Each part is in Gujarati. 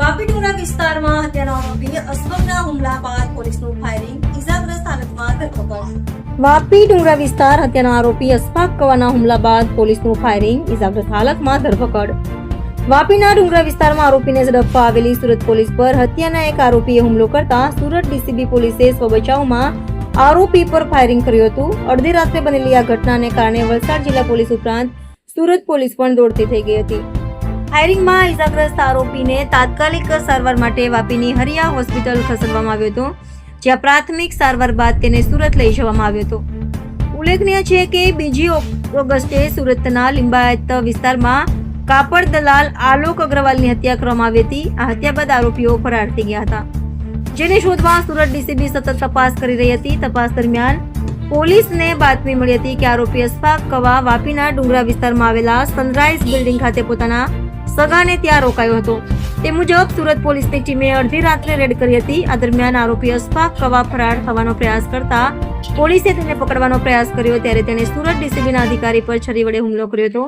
વાપી ડુંગરા વિસ્તારમાં હત્યાનો આરોપી અસબકના હુમલા બાદ પોલીસનું ફાયરિંગ ઇજાગ્રસ્ત હાલતમાં ધરપકડ વાપી ડુંગરા વિસ્તાર હત્યાના આરોપી અસફાક કવાના હુમલા બાદ પોલીસનું ફાયરિંગ ઇજાગ્રસ્ત હાલતમાં ધરપકડ. વાપીના ડુંગરા વિસ્તારમાં આરોપીને ઝડપવા આવેલી સુરત પોલીસ પર હત્યાના એક આરોપીએ હુમલો કરતા સુરત ડીસીબી પોલીસે સ્વબચાવમાં આરોપી પર ફાયરિંગ કર્યું હતું. અડધી રાત્રે બનેલી આ ઘટનાને કારણે વલસાડ જિલ્લા પોલીસ ઉપરાંત સુરત પોલીસ પણ દોડતી થઈ ગઈ હતી. ફાયરિંગમાં ઇજાગ્રસ્ત આરોપીને તાત્કાલિક સારવાર માટે વાપીની હરિયા હોસ્પિટલ ખસેડવામાં આવ્યો હતો, જ્યાં પ્રાથમિક સારવાર બાદ તેને સુરત લઈ જવામાં આવ્યો હતો. ઉલ્લેખનીય છે કે બીજી ઓગસ્ટે સુરતના લિંબાયત વિસ્તારમાં કાપડ દલાલ આલોક અગ્રવાલની હત્યા કરવામાં આવી હતી. આ હત્યા બાદ આરોપીઓ ફરાર થઈ ગયા હતા. જેને શોધવા સુરત ડીસીબી સતત તપાસ કરી રહી હતી. તપાસ દરમિયાન પોલીસને બાતમી મળી હતી કે આરોપી અસ્ફાક કવા વાપીના ડુંગરા વિસ્તારમાં આવેલા સનરાઈઝ બિલ્ડિંગ ખાતે પોતાના સગાને ત્યાં રોકાયો હતો. તે મુજબ સુરત પોલીસની ટીમે અડધી રાત્રે રેડ કરી હતી. આ દરમિયાન આરોપી અસફાક કવા ફરાર થવાનો પ્રયાસ કરતા પોલીસે તેને પકડવાનો પ્રયાસ કર્યો ત્યારે તેણે સુરત ડીસીબીના અધિકારી પર છરી વડે હુમલો કર્યો હતો.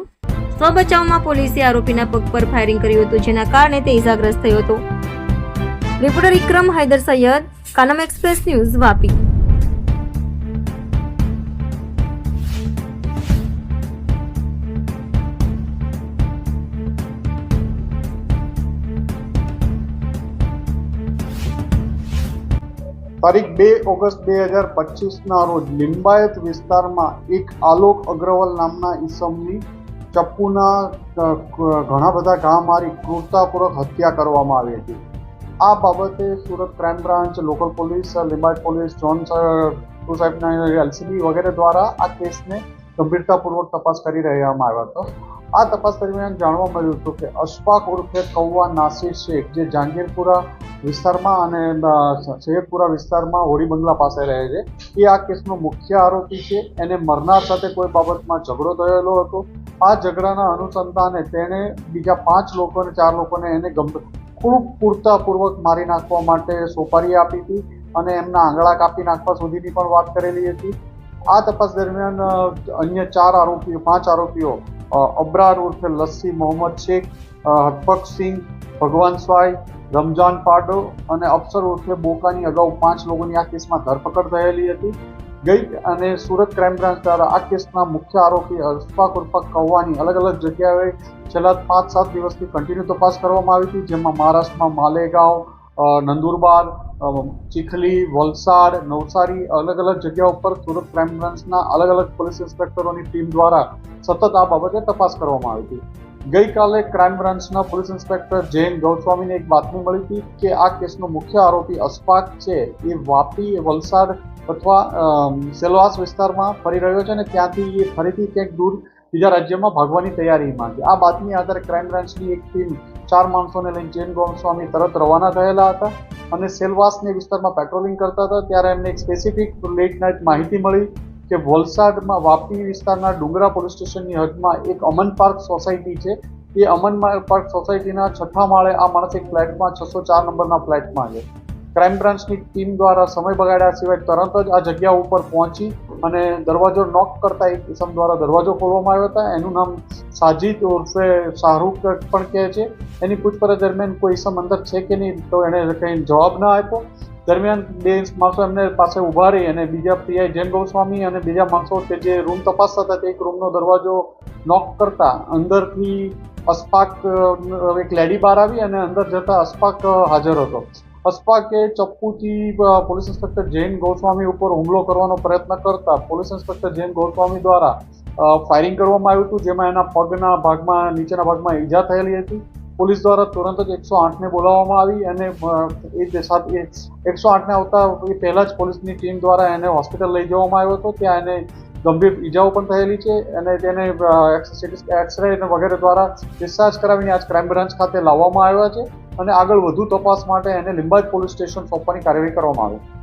સ્વબચાવમાં પોલીસે આરોપીના પગ પર ફાયરિંગ કર્યું હતું, જેના કારણે તે ઇજાગ્રસ્ત થયો હતો. Reporter Vikram Haider Sayed, Kanam express news Vapi. તારીખ બે ઓગસ્ટ બે હજાર પચીસના રોજ લિંબાયત વિસ્તારમાં એક આલોક અગ્રવાલ નામના ઈસમની ચપ્પુના ઘણા બધા ઘા મારી ક્રૂરતાપૂર્વક હત્યા કરવામાં આવી હતી. આ બાબતે Surat crime branch, local police, Limbayat police, zone two સાહેબના એલસીબી વગેરે દ્વારા આ કેસને ગંભીરતાપૂર્વક તપાસ કરી રહેવામાં આવ્યો હતો. આ તપાસ દરમિયાન જાણવા મળ્યું હતું કે અશફાક ઉર્ફે કૌવા નાસિર શેખ, જે જહાંગીરપુરા વિસ્તારમાં અને સૈયદપુરા વિસ્તારમાં હોળી બંગલા પાસે રહે છે. એ આ કેસનો મુખ્ય આરોપી છે. એને મરનાર સાથે કોઈ બાબતમાં ઝઘડો થયેલો હતો. આ ઝઘડાના અનુસંધાને તેણે બીજા પાંચ લોકોને ચાર લોકોને એને ગંભીર ખૂબ પૂરતાપૂર્વક મારી નાખવા માટે સોપારી આપી હતી અને એમના આંગળા કાપી નાખવા સુધીની પણ વાત કરેલી હતી. આ તપાસ દરમિયાન અન્ય ચાર આરોપીઓ, પાંચ આરોપીઓ અબ્રાર ઉર્ફે લસ્સી મોહમ્મદ શેખ હરપક સિંહ ભગવાન સ્વાઈ રમજાન પાડો અને અફસર ઓળખે બોકાની અગાઉ પાંચ લોકોની આ કેસમાં ધરપકડ થયેલી હતી. ગઈ અને સુરત ક્રાઇમ બ્રાન્ચ દ્વારા આ કેસના મુખ્ય આરોપી અશફાક ઉર્ફા કૌવાની અલગ અલગ જગ્યાએ છેલ્લા પાંચ સાત દિવસથી કન્ટિન્યુ તપાસ કરવામાં આવી હતી, જેમાં મહારાષ્ટ્રમાં માલેગાંવ નંદુરબાર ચીખલી, વલસાડ, નવસારી અલગ અલગ જગ્યા ઉપર સુરત ક્રાઇમ બ્રાન્ચના અલગ અલગ પોલીસ ઇન્સ્પેક્ટરોની ટીમ દ્વારા સતત આ બાબતે તપાસ કરવામાં આવી હતી. ગઈકાલે ક્રાઇમ બ્રાન્ચના પોલીસ ઇન્સ્પેક્ટર જૈન ગૌસ્વામીને એક બાતમી મળી હતી કે આ કેસનો મુખ્ય આરોપી અસ્પાક છે. એ વાપી, વલસાડ અથવા સેલવાસ વિસ્તારમાં ફરી રહ્યો છે અને ત્યાંથી એ ફરીથી ક્યાંક દૂર બીજા રાજ્યમાં ભાગવાની તૈયારીમાં છે આ બાતમી આધારે ક્રાઇમ બ્રાન્ચની એક ટીમ ચાર માણસોને લઈને જૈન ગોસ્વામી તરત રવાના થયેલા હતા અને સેલવાસની વિસ્તારમાં પેટ્રોલિંગ કરતા હતા. ત્યારે એમને એક સ્પેસિફિક લેટ નાઇટ માહિતી મળી કે વલસાડમાં વાપી વિસ્તારના ડુંગરા પોલીસ સ્ટેશનની હદમાં એક અમન પાર્ક સોસાયટી છે. એ અમન પાર્ક સોસાયટીના છઠ્ઠા માળે આ માણસ એક ફ્લેટમાં છસો ચાર નંબરના ફ્લેટમાં છે. ક્રાઇમ બ્રાન્ચની ટીમ દ્વારા સમય બગાડ્યા સિવાય તરત જ આ જગ્યા ઉપર પહોંચી અને દરવાજો નોક કરતા એક ઇસમ દ્વારા દરવાજો ખોલવામાં આવ્યો હતા. એનું નામ સાજિદ ઉર્ફે શાહરૂખ પણ કહે છે. એની પૂછપરછ દરમિયાન કોઈ ઇસમ અંદર છે કે નહીં તો એણે કંઈ જવાબ ના આપ્યો. દરમિયાન બે માણસો એમને પાસે ઊભા રહી અને બીજા પીઆઈ જૈન ગોસ્વામી અને બીજા માણસો કે જે રૂમ તપાસતા હતા, તે એક રૂમનો દરવાજો નોક કરતા અંદરથી અસ્પાક એક લેડી બહાર આવી અને અંદર જતા અસ્પાક હાજર હતો. અસ્પાકે ચપ્પુથી પોલીસ ઇન્સ્પેક્ટર જૈન ગોસ્વામી ઉપર હુમલો કરવાનો પ્રયત્ન કરતા પોલીસ ઇન્સ્પેક્ટર જૈન ગોસ્વામી દ્વારા ફાયરિંગ કરવામાં આવ્યું હતું, જેમાં એના પગના ભાગમાં, નીચેના ભાગમાં ઈજા થયેલી હતી. પોલીસ દ્વારા તુરંત જ એકસો આઠને બોલાવવામાં આવી અને એ સાથે એકસો આઠને આવતા એ પહેલાં જ પોલીસની ટીમ દ્વારા એને હોસ્પિટલ લઈ જવામાં આવ્યો હતો. ત્યાં એને ગંભીર ઈજાઓ પણ થયેલી છે અને તેને એક્સરે વગેરે દ્વારા ડિસ્ચાર્જ કરાવીને આજ ક્રાઇમ બ્રાન્ચ ખાતે લાવવામાં આવ્યા છે અને આગળ વધુ તપાસ માટે એને લિંબાયત પોલીસ સ્ટેશન સોંપવાની કાર્યવાહી કરવામાં આવી.